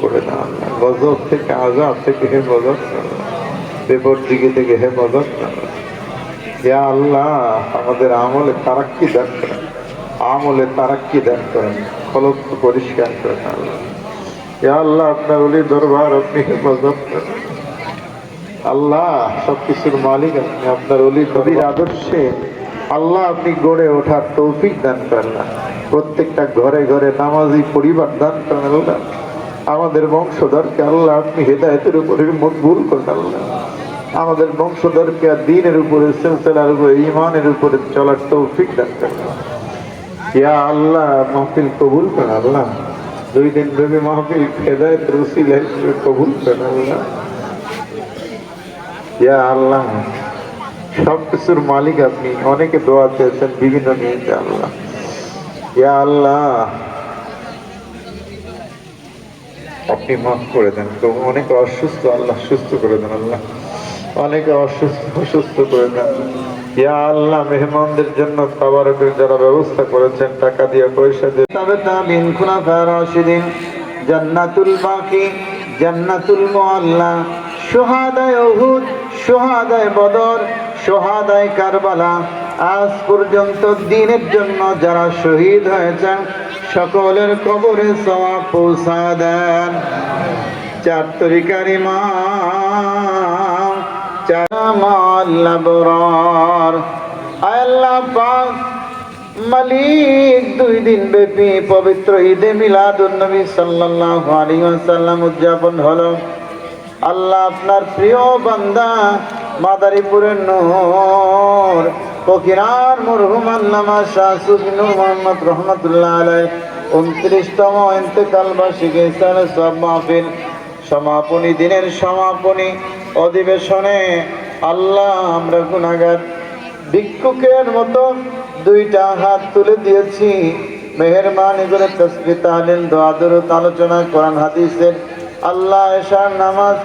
করে না আল্লাহ গজব থেকে আজাব থেকে হে দিকে থেকে হে আল্লাহ, আমাদের আমলে তারাক্কি দান করেন। আমলে তারাক্কি দান করেন। ফলক পরিষ্কার করেন আল্লাহ। আল্লাহ, আপনার ওলি দরবার, আপনি হেফাজত করেন আল্লাহ, সবকিছুর মালিক আপনি। আপনার অলি নবীর আদর্শে আল্লাহ আপনি গড়ে ওঠার তৌফিক দান করেন প্রত্যেকটা ঘরে ঘরে নামাজি পরিবার দান করেন আল্লাহ। আমাদের বংশধরকে আল্লাহ আপনি হেদায়তের উপরে মকবুল করেন আল্লাহ আমাদের বংশধরকে দিনের উপরে, সিলসিলার উপরে ইমানের উপরে চলার তৌফিক করেন। ইয়া আল্লাহ, মাহফিল কবুল করেন আল্লাহ। দুই দিন ব্যাপী মাহফিল, হেদায়তের উসিলা হিসেবে কবুল করেন আল্লাহ। ইয়া আল্লাহ সব কিছুর মালিক আপনি। অনেকে দোয়া চেয়েছেন বিভিন্ন নিয়েছে আল্লাহ। ইয়া আল্লাহ আপনি মাফ করে দেন। তো অনেকে অসুস্থ, আল্লাহ সুস্থ করে দেন, আল্লাহ। অনেকে অসুস্থ সুস্থ করে দেন। ইয়া আল্লাহ, মেহমানদের জন্য যারা ব্যবস্থা করেছেন, টাকা দিয়ে পয়সা দিয়ে। তবে তাবিন খুলাফা রাশিদিন, জান্নাতুল বাকি, জান্নাতুল মুআল্লা সোহাদায় উহুদ সোহাদায় বদর সোহাদায় কারবালা। আজ পর্যন্ত দিনের জন্য যারা শহীদ হয়েছেন, সকলের কবরে সওয়া পৌঁছা দেন। চার তরিকার আল্লাহ মালিক দুই দিন পবিত্র ঈদে উদযাপন হলো। আল্লাহ আপনার প্রিয় বান্দা মাদারীপুরের নূর ফকিরার মরহুম আল্লামা শাহ সুবিনুর মোহাম্মদ রহমতুল্লাহ আলাই উনত্রিশতম ইন্তেকাল বার্ষিকী ইসলাম সব মাহফিল সমাপনী দিনের সমাপনী অধিবেশনে আল্লাহ আমরা গুনাগার ভিক্ষুকের মতো দুইটা হাত তুলে দিয়েছি। মেহরবানি করে তসবি দোয়া, দরুদ, আলোচনা, কোরআন, হাদিসের আল্লাহ এশার নামাজ,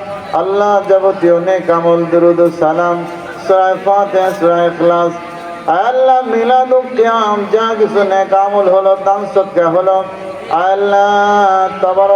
আল্লাহ যাবতীয় নেক আমল, দরুদ সালাম সূরা ফাতিহা সূরা ইখলাস আল্লাহ মিলাদুল কিয়াম যা কিছু নেক আমল হলো দান সদকা হলো। আল্লাহ তাবার